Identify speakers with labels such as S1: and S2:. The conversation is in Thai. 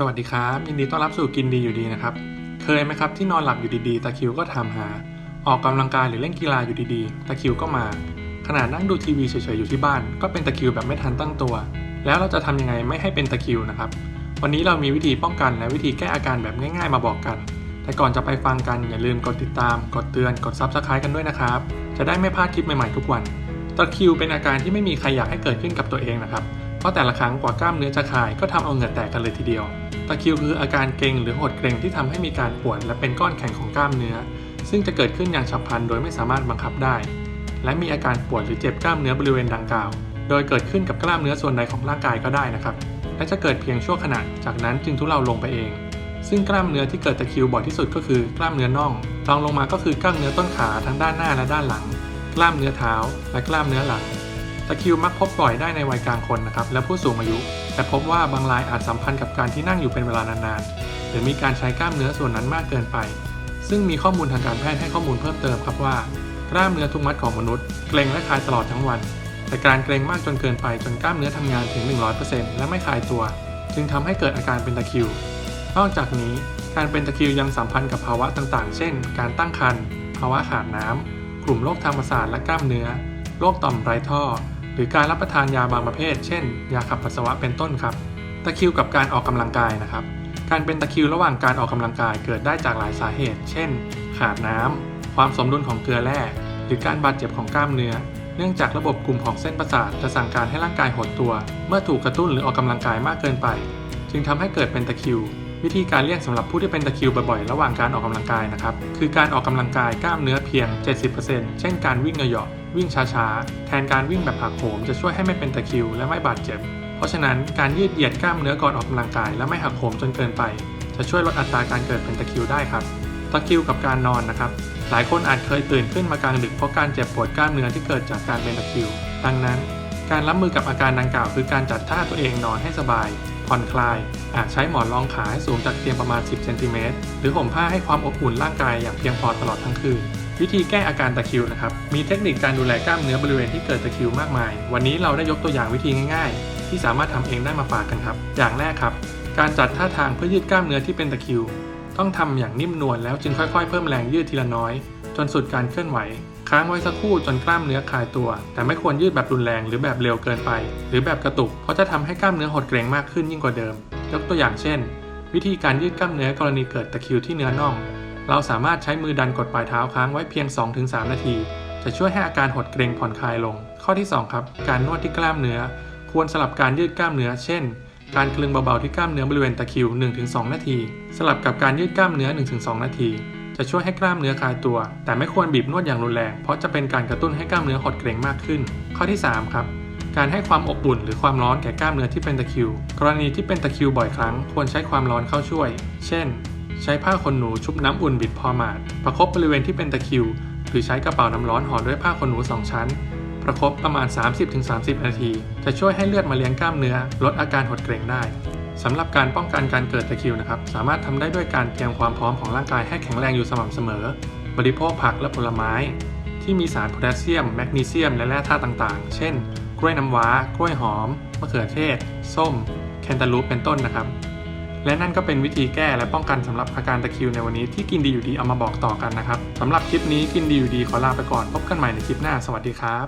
S1: สวัสดีครับยินดีต้อนรับสู่กินดีอยู่ดีนะครับ เคยไหมครับที่นอนหลับอยู่ดีๆตะคิวก็ถามหา ออกกำลังกายหรือเล่นกีฬาอยู่ดีๆตะคิวก็มา ขนาดนั่งดูทีวีเฉยๆอยู่ที่บ้าน ก็เป็นตะคิวแบบไม่ทันตั้งตัว แล้วเราจะทำยังไงไม่ให้เป็นตะคิวนะครับ วันนี้เรามีวิธีป้องกันและวิธีแก้อาการแบบง่าย ๆ มาบอกกัน แต่ก่อนจะไปฟังกันอย่าลืมกดติดตาม กดเตือน กด Subscribe กันด้วยนะครับ จะได้ไม่พลาดคลิปใหม่ๆทุกวัน ตะคิวเป็นอาการที่ไม่มีใครอยากให้เกิดขึ้นกับตัวเองนะครับ เพราะแต่ละครั้งกว่ากล้ามเนื้อจะคลายก็ทำเอาเหงื่อแตกกันเลยทีเดียว ตะคริวคืออาการเกร็งหรือหดเกร็งที่ทำให้มีการปวดและเป็นก้อนแข็งของกล้ามเนื้อ ซึ่งจะเกิดขึ้นอย่างฉับพลันโดยไม่สามารถบังคับได้ และมีอาการปวดหรือเจ็บกล้ามเนื้อบริเวณดังกล่าว โดยเกิดขึ้นกับกล้ามเนื้อส่วนใดของร่างกายก็ได้นะครับ และจะเกิดเพียงชั่วขณะ จากนั้นจึงทุเลาลงไปเอง ซึ่งกล้ามเนื้อที่เกิดตะคริวบ่อยที่สุดก็คือกล้ามเนื้อน่องรองลงมาก็คือกล้ามเนื้อต้นขาทั้งด้านหน้าและด้านหลัง กล้ามเนื้อเท้า และกล้ามเนื้อหลัง ตะคิวมักพบบ่อยได้ในวัยกลางคนนะครับและผู้สูงอายุ แต่พบว่าบางรายอาจสัมพันธ์กับการที่นั่งอยู่เป็นเวลานานๆหรือมีการใช้กล้ามเนื้อส่วนนั้นมากเกินไป ซึ่งมีข้อมูลทางการแพทย์ให้ข้อมูลเพิ่มเติมครับว่ากล้ามเนื้อทุกมัดของมนุษย์เกร็งและคลายตลอดทั้งวัน แต่การเกร็งมากจนเกินไปจนกล้ามเนื้อทำงานถึง 100%และไม่คลายตัว จึงทำให้เกิดอาการเป็นตะคิว นอกจากนี้การเป็นตะคิวยังสัมพันธ์กับภาวะต่างๆ เช่น การตั้งครรภ์ภาวะขาดน้ำกลุ่มโรคทางประสาทและกล้ามเนื้อ โรคต่อมไรท่อ หรือการรับประทานยาบางประเภท เช่น ยาขับปัสสาวะเป็นต้นครับ ตะคิวกับการออกกำลังกายนะครับ การเป็นตะคิวระหว่างการออกกำลังกายเกิดได้จากหลายสาเหตุ เช่น ขาดน้ำความสมดุลของเกลือแร่ หรือการบาดเจ็บของกล้ามเนื้อ เนื่องจากระบบกลุ่มของเส้นประสาทจะสั่งการให้ร่างกายหดตัว เมื่อถูกกระตุ้นหรือออกกำลังกายมากเกินไป จึงทำให้เกิดเป็นตะคิววิธีการเลี่ยงสำหรับผู้ที่เป็นตะคิวบ่อยๆ ระหว่างการออกกำลังกายนะครับ คือการออกกำลังกายกล้ามเนื้อเพียง 70%เช่นการวิ่งเหยาะ วิ่งช้าๆ แทนการวิ่งแบบหักโหมจะช่วยให้ไม่เป็นตะคริวและไม่บาดเจ็บ เพราะฉะนั้นการยืดเหยียดกล้ามเนื้อก่อนออกกำลังกายและไม่หักโหมจนเกินไป จะช่วยลดอัตราการเกิดเป็นตะคริวได้ครับ ตะคริวกับการนอนนะครับ หลายคนอาจเคยตื่นขึ้นมากลางดึกเพราะการเจ็บปวดกล้ามเนื้อที่เกิดจากการเป็นตะคริว ดังนั้น การรับมือกับอาการดังกล่าวคือการจัดท่าตัวเองนอนให้สบายผ่อนคลาย อาจใช้หมอนรองขาให้สูงจากเตียงประมาณ 10 เซนติเมตร หรือห่มผ้าให้ความอบอุ่นร่างกายอย่างเพียงพอตลอดทั้งคืน วิธีแก้อาการตะคริวนะครับ มีเทคนิคการดูแลกล้ามเนื้อบริเวณที่เกิดตะคริวมากมาย วันนี้เราได้ยกตัวอย่างวิธีง่าย ๆ ที่สามารถทำเองได้มาฝากกันครับ อย่างแรกครับ การจัดท่าทางเพื่อยืดกล้ามเนื้อที่เป็นตะคริว ต้องทำอย่างนิ่มนวลแล้วจึงค่อยๆ เพิ่มแรงยืดทีละน้อย จนสุดการเคลื่อนไหว ค้างไว้สักครู่จนกล้ามเนื้อคลายตัว แต่ไม่ควรยืดแบบรุนแรงหรือแบบเร็วเกินไป หรือแบบกระตุก เพราะจะทำให้กล้ามเนื้อหดเกร็งมากขึ้นยิ่งกว่าเดิม ยกตัวอย่างเช่น วิธีการยืดกล้ามเนื้อกรณีเกิดตะคริวที่เนื้อน่อง เราสามารถใช้มือดันกดปลายเท้าค้างไว้เพียง 2-3 นาที จะช่วยให้อาการหดเกร็งผ่อนคลายลง ข้อที่ 2 ครับ การนวดที่กล้ามเนื้อ ควรสลับการยืดกล้ามเนื้อ เช่น การคลึงเบาๆที่กล้ามเนื้อบริเวณตะคิว 1-2 นาที สลับกับการยืดกล้ามเนื้อ 1-2 นาที จะช่วยให้กล้ามเนื้อคลายตัว แต่ไม่ควรบีบนวดอย่างรุนแรง เพราะจะเป็นการกระตุ้นให้กล้ามเนื้อหดเกร็งมากขึ้น ข้อที่ 3 ครับการให้ความอบอุ่นหรือความร้อนแก่กล้ามเนื้อที่เป็นตะคิว กรณีที่เป็นตะคิวบ่อยครั้ง ควรใช้ความร้อนเข้าช่วย เช่น ใช้ผ้าขนหนูชุบน้ำอุ่นบิดพอมาดประคบบริเวณที่เป็นตะคริว หรือใช้กระเป๋าน้ำร้อนห่อด้วยผ้าขนหนู 2 ชั้น ประคบประมาณ 30-30 นาที จะช่วยให้เลือดมาเลี้ยงกล้ามเนื้อ ลดอาการหดเกร็งได้สำหรับการป้องกันการเกิดตะคริวนะครับ สามารถทำได้ด้วยการเตรียมความพร้อมของร่างกายให้แข็งแรงอยู่สม่ำเสมอ บริโภคผักและผลไม้ ที่มีสารโพแทสเซียม แมกนีเซียม และแร่ธาตุต่างๆ เช่น กล้วยน้ำว้า กล้วยหอม มะเขือเทศ ส้ม แคนตาลูป เป็นต้นนะครับ และนั่นก็เป็นวิธีแก้และป้องกันสำหรับอาการตะคริวในวันนี้ที่กินดีอยู่ดีเอามาบอกต่อกันนะครับสำหรับคลิปนี้กินดีอยู่ดีขอลาไปก่อนพบกันใหม่ในคลิปหน้าสวัสดีครับ